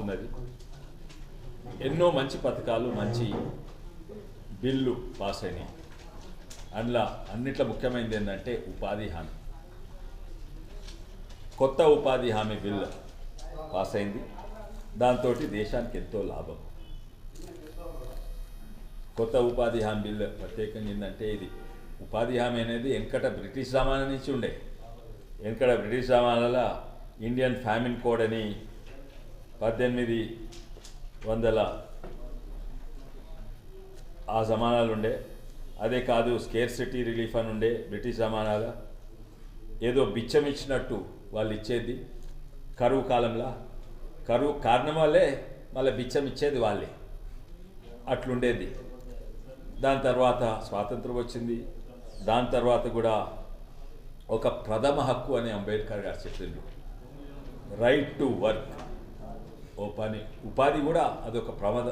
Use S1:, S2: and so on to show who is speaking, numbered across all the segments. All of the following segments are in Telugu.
S1: వస్తున్నది ఎన్నో మంచి పథకాలు మంచి బిల్లు పాస్ అయినాయి. అందులో అన్నిట్లో ముఖ్యమైనది ఏంటంటే ఉపాధి హామీ. కొత్త ఉపాధి హామీ బిల్ పాస్ అయింది. దాంతో దేశానికి ఎంతో లాభం. కొత్త ఉపాధి హామీ బిల్ ప్రత్యేకంగా ఏంటంటే ఇది ఉపాధి హామీ అనేది వెనకట బ్రిటిష్ జమానా నుంచి ఉండే. వెనకట బ్రిటిష్ జమానాల ఇండియన్ ఫ్యామిన్ కోడ్ అని పద్దెనిమిది వందల ఆ జమానాలు ఉండే అదే కాదు స్కేర్ సిటీ రిలీఫ్ అని ఉండే బ్రిటిష్ జమానాల. ఏదో బిచ్చం ఇచ్చినట్టు వాళ్ళు ఇచ్చేది కరువు కాలంలో. కరువు కారణం వల్లే మళ్ళీ బిచ్చం ఇచ్చేది వాళ్ళే. అట్లుండేది. దాని తర్వాత స్వాతంత్రం వచ్చింది. దాని తర్వాత కూడా ఒక ప్రథమ హక్కు అని అంబేద్కర్ గారు చెప్పిండు. రైట్ టు వర్క్ ఓ పని ఉపాధి కూడా అదొక ప్రమద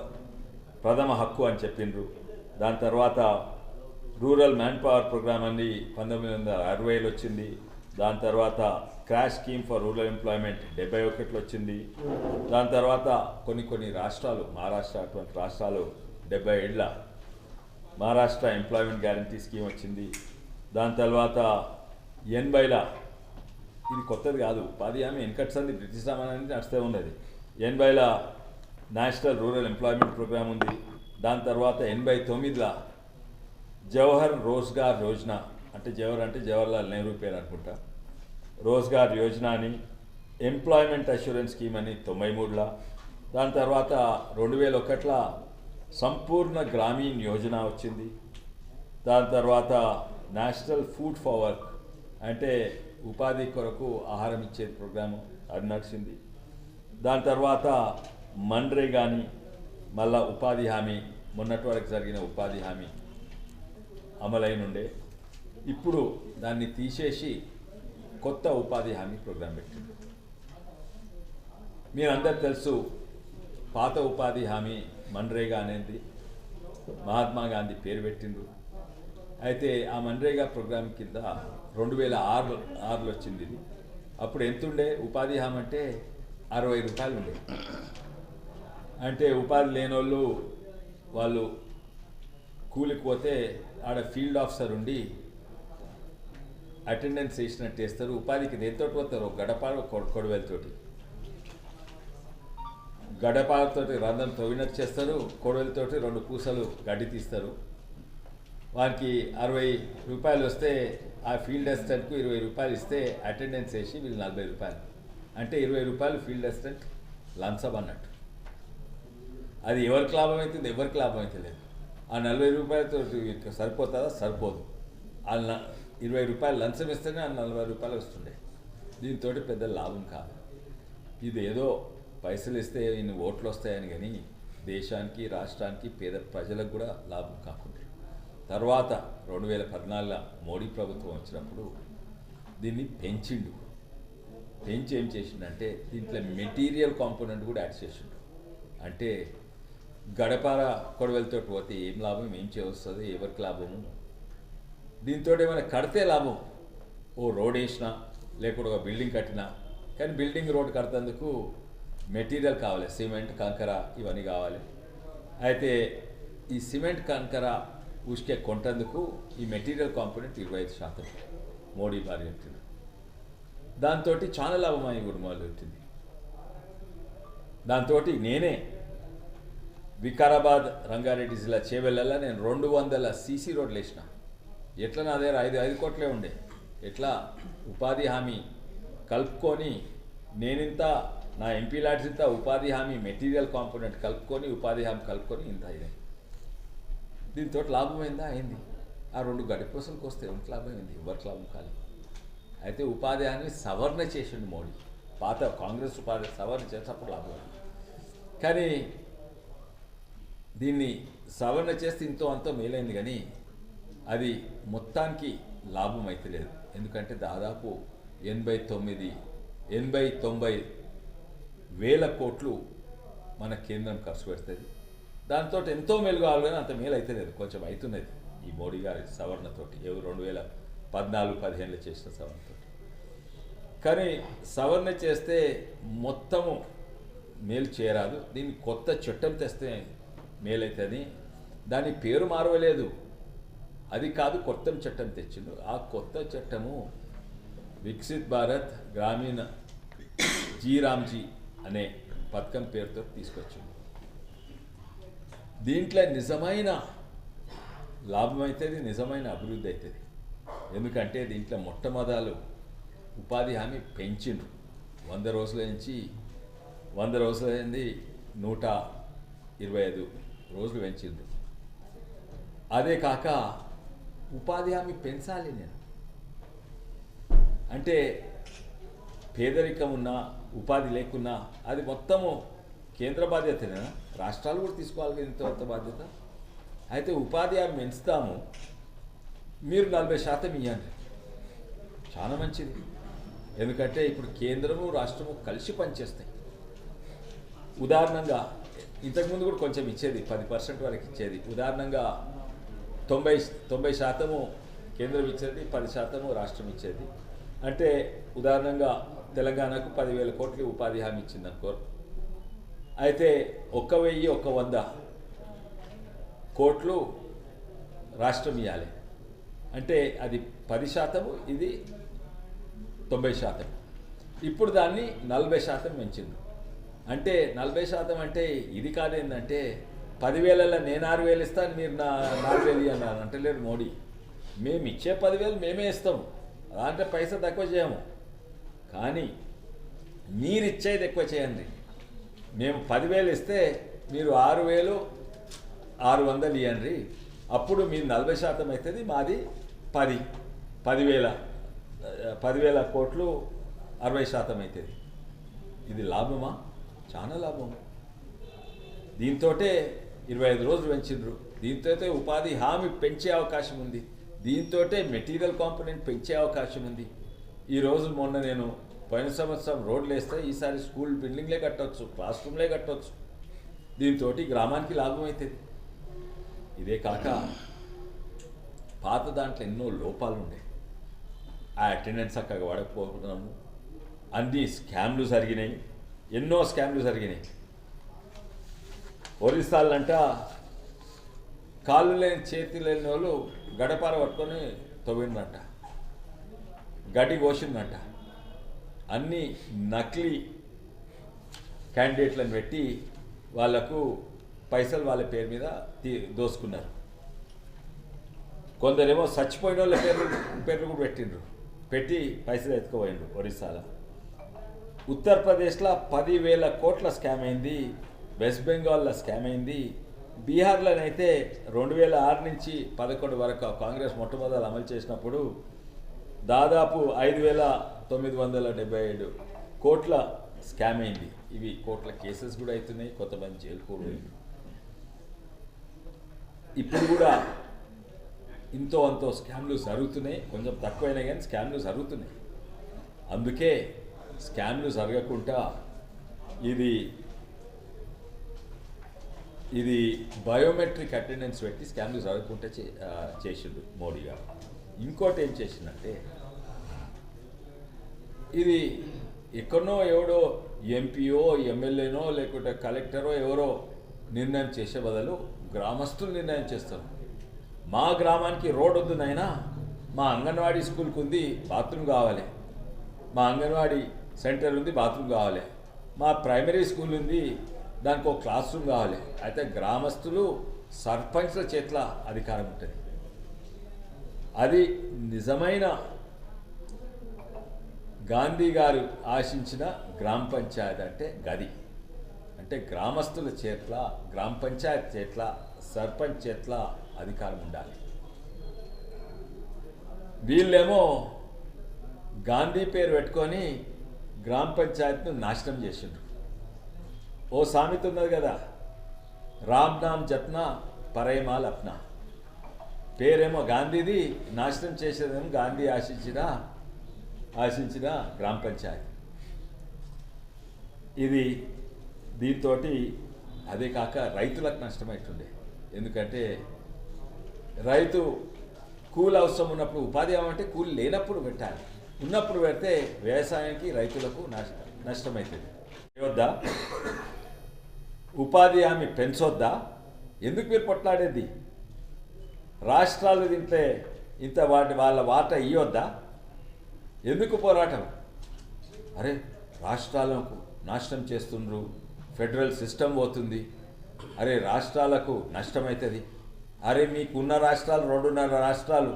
S1: ప్రథమ హక్కు అని చెప్పిండ్రు. దాని తర్వాత రూరల్ మ్యాన్ పవర్ ప్రోగ్రామ్ అని పంతొమ్మిది వందల అరవైలో వచ్చింది. దాని తర్వాత crash scheme for rural employment డెబ్బై ఒకటిలో వచ్చింది. దాని తర్వాత కొన్ని కొన్ని రాష్ట్రాలు మహారాష్ట్ర అటువంటి రాష్ట్రాలు డెబ్బై ఏళ్ళ మహారాష్ట్ర ఎంప్లాయ్మెంట్ గ్యారంటీ స్కీమ్ వచ్చింది. దాని తర్వాత ఎనభైల ఇది కొత్తది కాదు ఉపాధి హామీ వెనకటి సంది బ్రిటిష్ సామాన్యానికి నడుస్తూ ఉన్నది. ఎనభైల నేషనల్ రూరల్ ఎంప్లాయ్మెంట్ ప్రోగ్రామ్ ఉంది. దాని తర్వాత ఎనభై తొమ్మిదిలో జవహర్ రోజ్గార్ యోజన. అంటే జవహర్ అంటే జవహర్లాల్ నెహ్రూ పేరు అనుకుంటా. రోజ్గార్ యోజన అని ఎంప్లాయ్మెంట్ అష్యూరెన్స్ స్కీమ్ అని తొంభై మూడులో దాని తర్వాత రెండు వేల ఒకటిలో సంపూర్ణ గ్రామీణ్ యోజన వచ్చింది. దాని తర్వాత నేషనల్ ఫుడ్ ఫర్ వర్క్ అంటే ఉపాధి కొరకు ఆహారం ఇచ్చే ప్రోగ్రాము అది నడిచింది. దాని తర్వాత మన్రేగాని మళ్ళా ఉపాధి హామీ మొన్నటి వరకు జరిగిన ఉపాధి హామీ అమలైనుండే. ఇప్పుడు దాన్ని తీసేసి కొత్త ఉపాధి హామీ ప్రోగ్రాం పెట్టింది. మీరందరు తెలుసు పాత ఉపాధి హామీ మన్రేగా అనేది మహాత్మా గాంధీ పేరు పెట్టిండ్రు. అయితే ఆ మన్రేగా ప్రోగ్రాం కింద రెండు వేల ఆరు ఆరులో వచ్చింది ఇది. అప్పుడు ఎంతుండే? ఉపాధి హామీ అంటే అరవై రూపాయలు ఉండే. అంటే ఉపాధి లేని వాళ్ళు వాళ్ళు కూలికి పోతే ఆడ ఫీల్డ్ ఆఫీసర్ ఉండి అటెండెన్స్ వేసినట్టు వేస్తారు. ఉపాధికి దేంతో పోతారు? ఒక గడప ఒక కొడవలితోటి. గడపతోటి రంధ్రం తవ్వినట్టు చేస్తారు. కొడవలితో రెండు పూసలు గడ్డి తీస్తారు. వారికి అరవై రూపాయలు వస్తే ఆ ఫీల్డ్ అసిస్టెంట్కు ఇరవై రూపాయలు ఇస్తే అటెండెన్స్ వేసి వీళ్ళు నలభై రూపాయలు. అంటే ఇరవై రూపాయలు ఫీల్డ్ అసిస్టెంట్ లంచం అన్నట్టు. అది ఎవరికి లాభం అవుతుంది ఎవరికి లాభం అయితే లేదు. ఆ నలభై రూపాయలతో సరిపోతుందా? సరిపోదు. ఆ ఇరవై రూపాయలు లంచం ఇస్తేనే ఆ నలభై రూపాయలు వస్తుండే. దీంతో పెద్ద లాభం కాదు. ఇది ఏదో పైసలు ఇస్తే ఇన్ని ఓట్లు వస్తాయని కానీ దేశానికి రాష్ట్రానికి పేద ప్రజలకు కూడా లాభం కాకుండా. తర్వాత రెండు వేల పద్నాలుగులో మోడీ ప్రభుత్వం వచ్చినప్పుడు దీన్ని పెంచిండు. పెంచి ఏం చేసిండంటే దీంట్లో మెటీరియల్ కాంపోనెంట్ కూడా యాడ్ చేసిండు. అంటే గడపార కొడవలతో పోతే ఏం లాభం ఏం చేస్తుంది ఎవరికి లాభము దీంతో ఏమైనా కడితే లాభం? ఓ రోడ్ వేసినా లేకపోతే ఒక బిల్డింగ్ కట్టినా. కానీ బిల్డింగ్ రోడ్ కడతందుకు మెటీరియల్ కావాలి. సిమెంట్ కంకర ఇవన్నీ కావాలి. అయితే ఈ సిమెంట్ కంకర ఉష్కే కొంటందుకు ఈ మెటీరియల్ కాంపోనెంట్ ఇరవై ఐదు శాతం. మోడీ వారి దాంతో చాలా లాభమయ్యి కూడా మొదలుపెట్టింది దాంతో నేనే వికారాబాద్ రంగారెడ్డి జిల్లా చేవెళ్ళలో నేను రెండు వందల సీసీ రోడ్లు వేసిన. ఎట్లా నా దగ్గర ఐదు ఐదు కోట్లే ఉండే. ఎట్లా ఉపాధి హామీ కలుపుకొని నేనింత నా ఎంపీ లాడ్స్ ఇంత ఉపాధి హామీ మెటీరియల్ కాంపోనెంట్ కలుపుకొని ఉపాధి హామీ కలుపుకొని ఇంత అయినాయి దీంతో లాభమైందా అయింది ఆ రెండు గడిపోసలకు వస్తే ఎంత లాభమైంది ఎవరికి లాభం కాలేదు అయితే ఉపాధి హామీ సవరణ చేసిండు మోడీ. పాత కాంగ్రెస్ ఉపాధి సవరణ చేసినప్పుడు లాభం. కానీ దీన్ని సవరణ చేస్తే ఇంతో అంతో మేలైంది కానీ అది మొత్తానికి లాభం అయితే లేదు. ఎందుకంటే దాదాపు ఎనభై తొమ్మిది ఎనభై తొంభై వేల కోట్లు మన కేంద్రం ఖర్చు పెడుతుంది. దాంతో ఎంతో మేలు కావాలి కానీ అంత మేలు అయితే లేదు. కొంచెం అవుతున్నది ఈ మోడీ గారి సవరణతోటి ఎవరు రెండు వేల పద్నాలుగు పదిహేనులో చేసిన సవరణతో. కానీ సవరణ చేస్తే మొత్తము మేలు చేయరాదు. దీన్ని కొత్త చట్టం తెస్తే మేలైతుంది దాని పేరు మారవలేదు. అది కాదు కొత్త చట్టం తెచ్చిండు. ఆ కొత్త చట్టము వికసిత్ భారత్ గ్రామీణ జీ రామ్జీ అనే పథకం పేరుతో తీసుకొచ్చింది దీంట్లో నిజమైన లాభం అవుతుంది నిజమైన అభివృద్ధి అవుతుంది ఎందుకంటే దీంట్లో మొట్టమొదలు ఉపాధి హామీ పెంచిండ్రు. వంద రోజుల నుంచి వంద రోజులైంది నూట ఇరవై ఐదు రోజులు పెంచిండ్రు. అదే కాక ఉపాధి హామీ పెంచాలి నేను. అంటే పేదరికం ఉన్నా ఉపాధి లేకున్నా అది మొత్తము కేంద్ర బాధ్యతనేనా? రాష్ట్రాలు కూడా తీసుకోవాలి కదా ఇంత బాధ్యత. అయితే ఉపాధి హామీ పెంచుతాము. మీరు నలభై శాతం ఇవ్వండి చాలా మంచిది. ఎందుకంటే ఇప్పుడు కేంద్రము రాష్ట్రము కలిసి పనిచేస్తాయి. ఉదాహరణంగా ఇంతకుముందు కూడా కొంచెం ఇచ్చేది పది పర్సెంట్ వరకు ఇచ్చేది. ఉదాహరణంగా తొంభై తొంభై శాతము కేంద్రం ఇచ్చేది పది శాతము రాష్ట్రం ఇచ్చేది. అంటే ఉదాహరణంగా తెలంగాణకు పదివేల కోట్లకి ఉపాధి హామీ ఇచ్చింది అనుకో అయితే ఒక్క వెయ్యి ఒక్క వంద కోట్లు రాష్ట్రం ఇవ్వాలి అంటే అది పది శాతము ఇది తొంభై శాతం ఇప్పుడు దాన్ని నలభై శాతం పెంచింది. అంటే నలభై శాతం అంటే ఇది కాదేంటంటే పదివేలలో నేను ఆరు వేలు ఇస్తాను మీరు నా నాలుగు వేలు అన్నారు. అంటలేరు మోడీ. మేము ఇచ్చే పదివేలు మేమే ఇస్తాము. దాంట్లో పైసా తక్కువ చేయము. కానీ మీరు ఇచ్చేది ఎక్కువ చేయండి. మేము పదివేలు ఇస్తే మీరు ఆరు వేలు ఆరు వందలు ఇవ్వండి అప్పుడు మీరు నలభై శాతం అవుతుంది మాది పది పదివేల పదివేల కోట్లు అరవై శాతం అవుతుంది ఇది లాభమా? చాలా లాభం. దీంతో ఇరవై ఐదు రోజులు పెంచిండ్రు దీంతో ఉపాధి హామీ పెంచే అవకాశం ఉంది. దీంతో మెటీరియల్ కాంపోనెంట్ పెంచే అవకాశం ఉంది. ఈ రోజు మొన్న నేను పోయిన సంవత్సరం రోడ్లు వేస్తే ఈసారి స్కూల్ బిల్డింగ్లే కట్టవచ్చు క్లాస్ రూమ్లే కట్టవచ్చు దీంతో గ్రామానికి లాభం అవుతుంది ఇదే కాక పాత దాంట్లో ఎన్నో లోపాలు ఉండే ఆ అటెండెన్స్ చక్కగా వాడకపోతున్నాము. అన్ని స్కామ్లు జరిగినాయి. ఎన్నో స్కామ్లు జరిగినాయి. ఒరిస్సాలంట కాళ్ళు లేని చేతి లేని వాళ్ళు గడపార పట్టుకొని తవ్విందంట. గడ్డి కోసిందంట. అన్ని నకిలీ క్యాండిడేట్లను పెట్టి వాళ్ళకు పైసలు వాళ్ళ పేరు మీద తీ- దోసుకున్నారు. కొందరేమో చచ్చిపోయిన వాళ్ళ పేర్లు పేర్లు కూడా పెట్టిండ్రు. పెట్టి పైసలు ఎత్తుకుపోయిండ్రు ఒరిస్సాలో. ఉత్తరప్రదేశ్లో పదివేల కోట్ల స్కామ్ అయింది వెస్ట్ బెంగాల్లో స్కామ్ అయింది. బీహార్లోనైతే రెండు వేల ఆరు నుంచి పదకొండు వరకు కాంగ్రెస్ మొట్టమొదలు అమలు చేసినప్పుడు దాదాపు ఐదు వేల తొమ్మిది వందల డెబ్బై ఏడు కోట్ల స్కామ్ అయింది. ఇవి కోట్ల కేసెస్ కూడా అవుతున్నాయి కొంతమంది జైలు కూడా ఇప్పుడు కూడా ఇంతో అంతో స్కామ్లు జరుగుతున్నాయి. కొంచెం తక్కువైనా కానీ స్కామ్లు జరుగుతున్నాయి. అందుకే స్కామ్లు జరగకుండా ఇది ఇది బయోమెట్రిక్ అటెండెన్స్ పెట్టి స్కామ్లు జరగకుండా చే చేసిండు మోడీ గారు. ఇంకోటి ఏం చేసిందంటే ఇది ఎక్కడనో ఎవడో ఎంపీఓ ఎమ్మెల్యేనో లేకుంటే కలెక్టరో ఎవరో నిర్ణయం చేసే బదులు గ్రామస్తులు నిర్ణయం చేస్తారు. మా గ్రామానికి రోడ్ వద్దు నాయనా. మా అంగన్వాడీ స్కూల్కి ఉంది బాత్రూమ్ కావాలి. మా అంగన్వాడీ సెంటర్ ఉంది బాత్రూమ్ కావాలి. మా ప్రైమరీ స్కూల్ ఉంది దానికి ఒక క్లాస్ రూమ్ కావాలి. అయితే గ్రామస్తులు సర్పంచ్ల చేతుల అధికారం ఉంటుంది. అది నిజమైన గాంధీ గారు ఆశించిన గ్రామ పంచాయతీ అంటే గది. అంటే గ్రామస్తుల చేట్ల గ్రామ పంచాయత్ చేట్ల సర్పంచ్ చేట్ల అధికారం ఉండాలి. వీళ్ళేమో గాంధీ పేరు పెట్టుకొని గ్రామ పంచాయత్ను నాశనం చేసిండ్రు. ఓ సామెత ఉన్నది కదా రామ్ నామ్ జప్న పరైమాల్ అప్నా. పేరేమో గాంధీది నాశనం చేసేదేమో గాంధీ ఆశించిన ఆశించిన గ్రామ పంచాయత్. ఇది దీంతో అదే కాక రైతులకు నష్టమవుతుండే ఎందుకంటే రైతు కూలి అవసరం ఉన్నప్పుడు ఉపాధి ఏమంటే కూలి లేనప్పుడు పెట్టాలి. ఉన్నప్పుడు పెడితే వ్యవసాయానికి రైతులకు నష్ట నష్టమవుతుంది వద్దా ఉపాధి హామీ పెంచొద్దా? ఎందుకు మీరు కొట్లాడేది రాష్ట్రాలు తింటే ఇంత వాటి వాళ్ళ వాట ఇవ్వద్దా ఎందుకు పోరాటం? అరే రాష్ట్రాలకు నాశనం చేస్తుండ్రు. ఫెడరల్ సిస్టమ్ పోతుంది. అరే రాష్ట్రాలకు నష్టమవుతుంది అరే మీకున్న రాష్ట్రాలు రెండున్నర రాష్ట్రాలు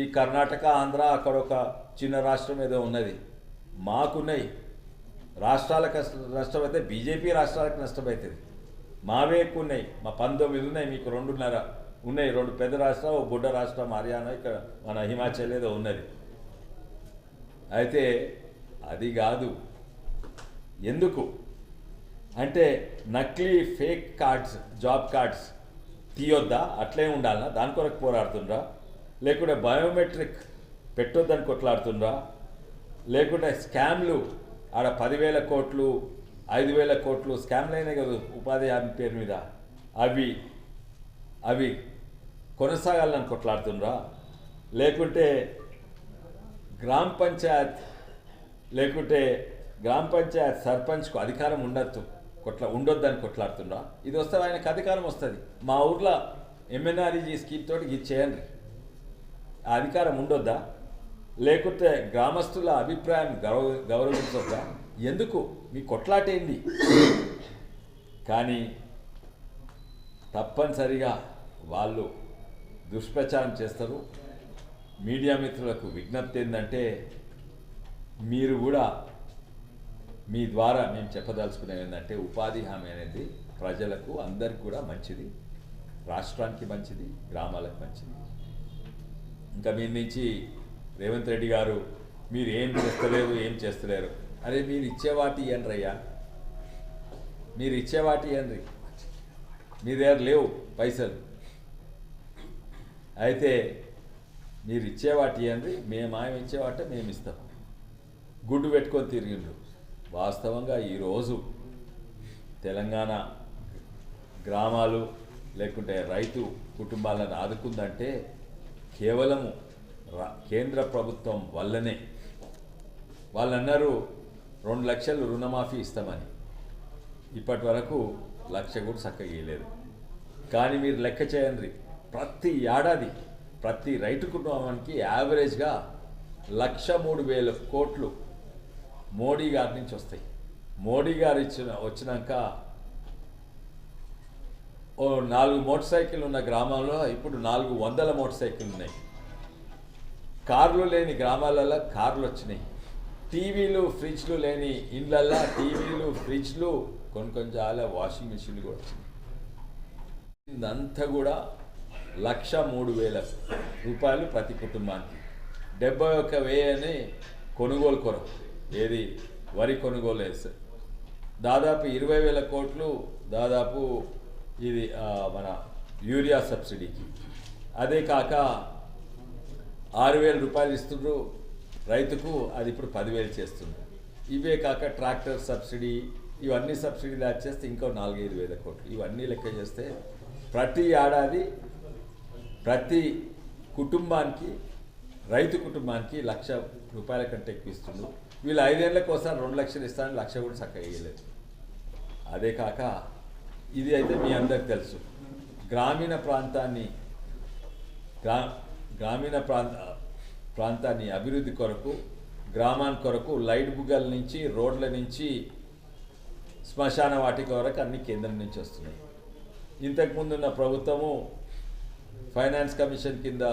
S1: ఈ కర్ణాటక ఆంధ్ర అక్కడ ఒక చిన్న రాష్ట్రం ఏదో ఉన్నది. మాకున్నాయి. రాష్ట్రాలకు నష్టమైతే బీజేపీ రాష్ట్రాలకు నష్టమవుతుంది మావే ఎక్కువ ఉన్నాయి మా పంతొమ్మిది ఉన్నాయి మీకు రెండున్నర ఉన్నాయి. రెండు పెద్ద రాష్ట్రాలు ఒక బుడ్డ రాష్ట్రం హర్యానా ఇక్కడ మన హిమాచల్ ఏదో ఉన్నది. అయితే అది కాదు. ఎందుకు? అంటే నకిలీ ఫేక్ కార్డ్స్ జాబ్ కార్డ్స్ తీయొద్దా? అట్లే ఉండాలనా? దాని కొరకు పోరాడుతుండ్రా? లేకుంటే బయోమెట్రిక్ పెట్టొద్దని కొట్లాడుతుండ్రా? లేకుంటే స్కామ్లు ఆడ పదివేల కోట్లు ఐదు వేల కోట్లు స్కామ్లు కదా ఉపాధి హామీ పేరు మీద. అవి అవి కొనసాగాలని కొట్లాడుతుండ్రా? లేకుంటే గ్రామ పంచాయత్ లేకుంటే గ్రామ పంచాయత్ సర్పంచ్కు అధికారం ఉండొచ్చు కొట్లా ఉండొద్దని కొట్లాడుతుండ్రా. ఇది వస్తే ఆయనకు అధికారం వస్తుంది. మా ఊర్లో ఎంఎన్ఆర్ఈజీ స్కీమ్ తోటి ఇది చేయండి. ఆ అధికారం ఉండొద్దా? లేకుంటే గ్రామస్తుల అభిప్రాయం గౌరవ గౌరవించొద్దా? ఎందుకు? మీ కొట్లాటేంది కానీ తప్పనిసరిగా వాళ్ళు దుష్ప్రచారం చేస్తారు. మీడియా మిత్రులకు విజ్ఞప్తి ఏంటంటే మీరు కూడా మీ ద్వారా మేము చెప్పదలుచుకునేది ఏంటంటే ఉపాధి హామీ అనేది ప్రజలకు అందరికి కూడా మంచిది. రాష్ట్రానికి మంచిది గ్రామాలకు మంచిది. ఇంకా మీ నుంచి రేవంత్ రెడ్డి గారు మీరు ఏం చేస్తలేరు ఏం చేస్తలేరు? అరే మీరు ఇచ్చేవాటి ఇవ్వండి అయ్యా. మీరు ఇచ్చేవాటి మీ దగ్గర లేవు పైసలు. అయితే మీరు ఇచ్చేవాటి మేము ఆయన ఇచ్చేవాటే మేము ఇస్తాం. గుడ్డు పెట్టుకొని తిరిగిండ్రు. వాస్తవంగా ఈరోజు తెలంగాణ గ్రామాలు లేకుంటే రైతు కుటుంబాలను ఆదుకుందంటే కేవలము కేంద్ర ప్రభుత్వం వల్లనే. వాళ్ళు అన్నారు రెండు లక్షలు రుణమాఫీ ఇస్తామని. ఇప్పటి వరకు లక్ష కూడా చక్కగా ఇవ్వలేదు కానీ మీరు లెక్క చేయండి. ప్రతి ఏడాది ప్రతి రైతు కుటుంబానికి యావరేజ్గా లక్ష మూడు వేల కోట్లు మోడీ గారి నుంచి వస్తాయి. మోడీ గారు ఇచ్చిన వచ్చినాక ఓ నాలుగు మోటార్ సైకిల్ ఉన్న గ్రామాల్లో ఇప్పుడు నాలుగు వందల మోటార్ సైకిల్ ఉన్నాయి. కార్లు లేని గ్రామాలలో కార్లు వచ్చినాయి. టీవీలు ఫ్రిడ్జ్లు లేని ఇండ్లల్లో టీవీలు ఫ్రిడ్జ్లు కొన్ని కొన్ని వాషింగ్ మిషన్లు కూడా వచ్చినాయి. ఇదంతా కూడా లక్ష మూడు వేల రూపాయలు ప్రతి కుటుంబానికి. డెబ్బై ఒక్క వేయని కొనుగోలు కొరకు. ఏది? వరి కొనుగోలు వేస్తారు దాదాపు ఇరవై వేల కోట్లు దాదాపు ఇది మన యూరియా సబ్సిడీకి. అదే కాక ఆరు వేల రూపాయలు ఇస్తుండ్రు రైతుకు అది ఇప్పుడు పదివేలు చేస్తుండ్రు. ఇవే కాక ట్రాక్టర్ సబ్సిడీ ఇవన్నీ సబ్సిడీ దాచేస్తే ఇంకో నాలుగైదు వేల కోట్లు. ఇవన్నీ లెక్క చేస్తే ప్రతి ఏడాది ప్రతి కుటుంబానికి రైతు కుటుంబానికి లక్ష రూపాయల కంటే ఎక్కువ ఇస్తుండ్రు. వీళ్ళు ఐదేళ్ళకి ఒకసారి రెండు లక్షలు ఇస్తారని లక్ష కూడా చక్కగా ఇవ్వలేదు అదే కాక ఇది అయితే మీ అందరికి తెలుసు. గ్రామీణ ప్రాంతాన్ని గ్రా గ్రామీణ ప్రాంత ప్రాంతాన్ని అభివృద్ధి కొరకు గ్రామాని కొరకు లైట్ బుగ్గల నుంచి రోడ్ల నుంచి శ్మశాన వాటిక వరకు అన్ని కేంద్రం నుంచి వస్తున్నాయి. ఇంతకుముందు ఉన్న ప్రభుత్వము ఫైనాన్స్ కమిషన్ కింద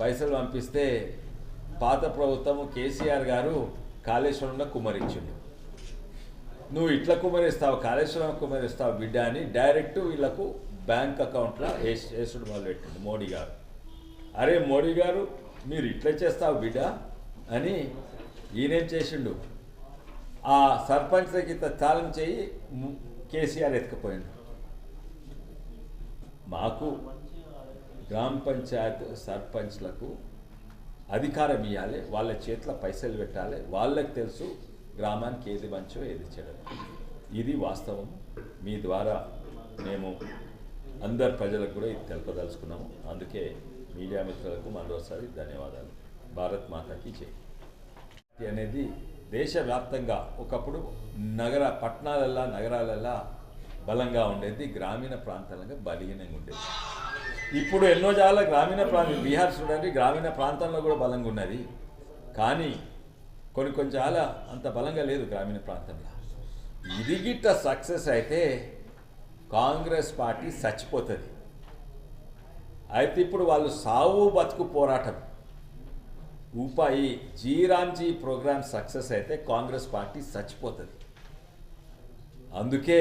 S1: పైసలు పంపిస్తే పాత ప్రభుత్వము కేసీఆర్ గారు కాళేశ్వరంలో కుమరించిండు. నువ్వు ఇట్లా కుమరేస్తావు కాళేశ్వరం కుమరేస్తావు బిడ్డ అని డైరెక్ట్ వీళ్ళకు బ్యాంక్ అకౌంట్లో వేసి వేసుడు మొదలెట్టిండు మోడీ గారు. అరే మోడీ గారు మీరు ఇట్లా చేస్తావు బిడ్డ అని ఈయనేం చేసిండు? ఆ సర్పంచ్ దగ్గర తాళం చేయి కేసీఆర్ ఎత్తుకుపోయిండు. మాకు గ్రామ పంచాయత్ సర్పంచ్లకు అధికారం ఇవ్వాలి వాళ్ళ చేతిలో పైసలు పెట్టాలి వాళ్ళకి తెలుసు గ్రామానికి ఏది మంచో ఏది చెడదు ఇది వాస్తవం. మీ ద్వారా మేము అందరు ప్రజలకు కూడా ఇది తెలపదలుచుకున్నాము. అందుకే మీడియా మిత్రులకు మరోసారి ధన్యవాదాలు. భారత్ మాతాకి జై. అనేది దేశవ్యాప్తంగా ఒకప్పుడు నగర పట్టణాలల్లా నగరాలల్లా బలంగా ఉండేది గ్రామీణ ప్రాంతాలంగా బలహీనంగా ఉండేది. ఇప్పుడు ఎన్నో చాలా గ్రామీణ ప్రాంతం బీహార్ చూడండి గ్రామీణ ప్రాంతంలో కూడా బలంగా ఉన్నది. కానీ కొన్ని కొన్ని చాలా అంత బలంగా లేదు గ్రామీణ ప్రాంతంలో. ఇది గిట్ట సక్సెస్ అయితే కాంగ్రెస్ పార్టీ చచ్చిపోతుంది. అయితే ఇప్పుడు వాళ్ళు సావు బతుకు పోరాటం. ఉపాయి జీరాంజీ ప్రోగ్రామ్ సక్సెస్ అయితే కాంగ్రెస్ పార్టీ చచ్చిపోతుంది. అందుకే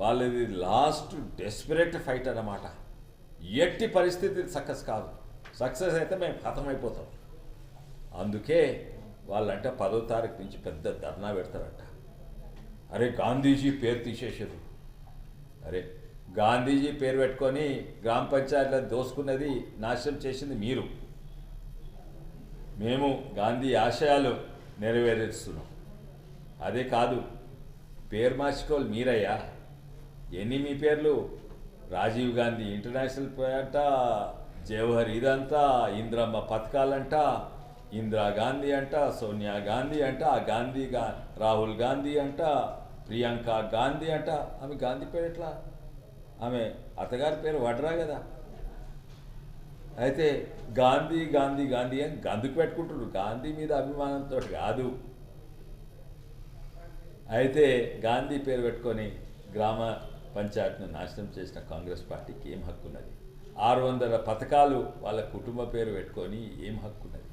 S1: వాళ్ళది లాస్ట్ డెస్పరేట్ ఫైట్ అన్నమాట. ఎట్టి పరిస్థితి సక్సెస్ కాదు. సక్సెస్ అయితే మేము ఖతమైపోతాం అందుకే వాళ్ళంటే పదో తారీఖు నుంచి పెద్ద ధర్నా పెడతారంట. అరే గాంధీజీ పేరు తీసేసారు అరే గాంధీజీ పేరు పెట్టుకొని గ్రామ పంచాయతీలో దోసుకున్నది నాశనం చేసింది మీరు. మేము గాంధీ ఆశయాలు నెరవేరుస్తున్నాం. అదే కాదు పేరు మార్చుకోవాలి మీరయ్యా. ఎన్ని మీ పేర్లు? రాజీవ్ గాంధీ ఇంటర్నేషనల్ అంట జవహర్ ఇదంతా ఇంద్రమ్మ పథకాలంట ఇందిరా గాంధీ అంట సోనియా గాంధీ అంట ఆ గాంధీ గా రాహుల్ గాంధీ అంట ప్రియాంక గాంధీ అంట. ఆమె గాంధీ పేరు ఎట్లా? ఆమె అత్తగారి పేరు వడ్రా కదా. అయితే గాంధీ గాంధీ గాంధీ అని గందుకు పెట్టుకుంటున్నారు. గాంధీ మీద అభిమానంతో కాదు. అయితే గాంధీ పేరు పెట్టుకొని గ్రామ పంచాయత్ను నాశనం చేసిన కాంగ్రెస్ పార్టీకి ఏం హక్కు ఉన్నది ఆరు వందల పథకాలు వాళ్ళ కుటుంబ పేరు పెట్టుకొని ఏం హక్కు ఉన్నది